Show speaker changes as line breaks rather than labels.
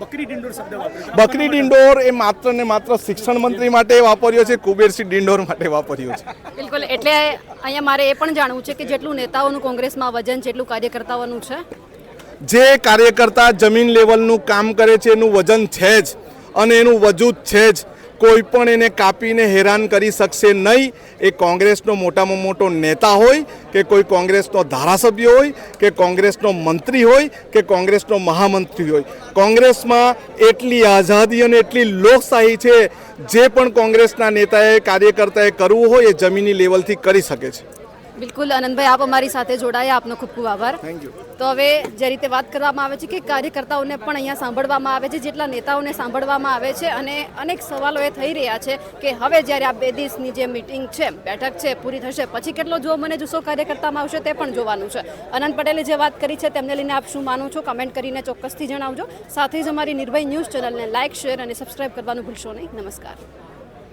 બકરી ડિંડોર શબ્દ વાપર્યો
બકરી ડિંડોર એ માત્ર ને માત્ર શિક્ષણ મંત્રી માટે વાપર્યો છે કુબેરસિંહ ડિંડોર માટે વાપર્યો છે.
બિલકુલ એટલે અહીંયા મારે એ પણ જાણવું છે કે જેટલું નેતાઓનું કોંગ્રેસમાં વજન છે એટલું કાર્યકર્તાઓનું છે?
જે કાર્યકર્તા જમીન લેવલનું કામ કરે છે એનું વજન છે જ અને એનું વજૂદ છે જ. કોઈ પણ એને કાપીને હેરાન કરી શકશે નહીં. એ કોંગ્રેસનો મોટામાં મોટો નેતા હોય કે કોઈ કોંગ્રેસનો ધારાસભ્ય હોય કે કોંગ્રેસનો મંત્રી હોય કે કોંગ્રેસનો મહામંત્રી હોય. કોંગ્રેસમાં એટલી આઝાદી અને એટલી લોકશાહી છે, જે પણ કોંગ્રેસના નેતાએ, કાર્યકર્તાએ કરવું હોય એ જમીની લેવલથી કરી શકે છે.
બિલકુલ આનંદભાઈ આપ અમારી સાથે જોડાયા. આપનો ખૂબ ખૂબ આભાર.
થેન્ક યુ
તો હવે જે રીતે વાત કરવામાં આવે છે કે કાર્યકર્તાઓને પણ અહીંયા સાંભળવામાં આવે છે જેટલા નેતાઓને સાંભળવામાં આવે છે અને અનેક સવાલો એ થઈ રહ્યા છે કે હવે જ્યારે આ બે દિવસની જે મિટિંગ છે બેઠક છે પૂરી થશે પછી કેટલો જો મને જુસ્સો કાર્યકર્તામાં આવશે તે પણ જોવાનું છે. અનંત પટેલે જે વાત કરી છે તેમને લઈને આપ શું માનો છો? કમેન્ટ કરીને ચોક્કસથી જણાવજો. સાથે જ અમારી નિર્ભય ન્યૂઝ ચેનલને લાઇક શેર અને સબસ્ક્રાઇબ કરવાનું ભૂલશો નહીં. નમસ્કાર.